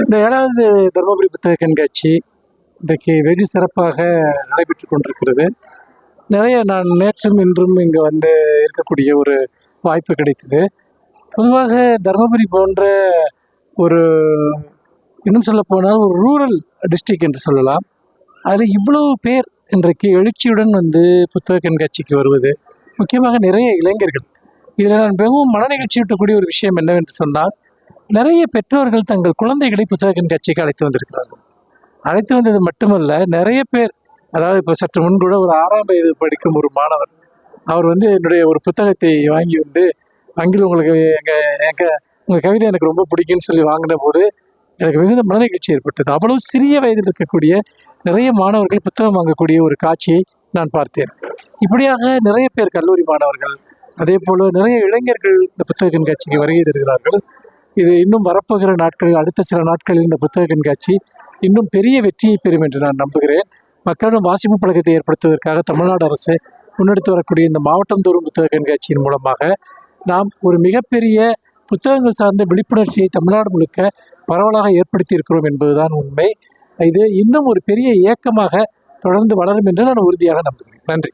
இந்த ஏழாவது தருமபுரி புத்தக கண்காட்சி இன்றைக்கு வெகு சிறப்பாக நடைபெற்று கொண்டிருக்கிறது. நிறைய நான் நேற்றும் இன்றும் இங்கே வந்து இருக்கக்கூடிய ஒரு வாய்ப்பு கிடைத்தது. பொதுவாக தருமபுரி போன்ற ஒரு இன்னும் சொல்ல போனால் ஒரு ரூரல் டிஸ்ட்ரிக் என்று சொல்லலாம். அதில் இவ்வளவு பேர் இன்றைக்கு எழுச்சியுடன் வந்து புத்தக கண்காட்சிக்கு வருவது முக்கியமாக நிறைய இளைஞர்கள். இதில் நான் மிகவும் மனநிகழ்ச்சி விட்டக்கூடிய ஒரு விஷயம் என்னவென்று சொன்னால் நிறைய பெற்றோர்கள் தங்கள் குழந்தைகளை புத்தக கண்காட்சிக்கு அழைத்து வந்திருக்கிறார்கள். அழைத்து வந்தது மட்டுமல்ல நிறைய பேர் அதாவது இப்போ சற்று முன் கூட ஒரு ஆறாம் வயது படிக்கும் ஒரு மாணவர் அவர் வந்து என்னுடைய ஒரு புத்தகத்தை வாங்கி வந்து அங்கில் உங்களுக்கு எங்கள் எங்கள் உங்கள் கவிதை எனக்கு ரொம்ப பிடிக்கும்னு சொல்லி வாங்கின போது எனக்கு மிகுந்த மனநிகழ்ச்சி ஏற்பட்டது. அவ்வளவு சிறிய வயதில் இருக்கக்கூடிய நிறைய மாணவர்கள் புத்தகம் வாங்கக்கூடிய ஒரு காட்சியை நான் பார்த்தேன். இப்படியாக நிறைய பேர் கல்லூரி மாணவர்கள் அதே போல் நிறைய இளைஞர்கள் இந்த புத்தக கண்காட்சிக்கு வருகை தருகிறார்கள். இது இன்னும் வரப்போகிற நாட்களில் அடுத்த சில நாட்களில் இந்த புத்தக கண்காட்சி இன்னும் பெரிய வெற்றியை பெறும் என்று நான் நம்புகிறேன். மக்களிடம் வாசிப்பு பழக்கத்தை ஏற்படுத்துவதற்காக தமிழ்நாடு அரசு முன்னெடுத்து வரக்கூடிய இந்த மாவட்டம் தோறும் புத்தக கண்காட்சியின் மூலமாக நாம் ஒரு மிகப்பெரிய புத்தகங்கள் சார்ந்த விழிப்புணர்ச்சியை தமிழ்நாடு முழுக்க பரவலாக ஏற்படுத்தி இருக்கிறோம் என்பதுதான் உண்மை. இது இன்னும் ஒரு பெரிய இயக்கமாக தொடர்ந்து வளரும் என்று நான் உறுதியாக நம்புகிறேன். நன்றி.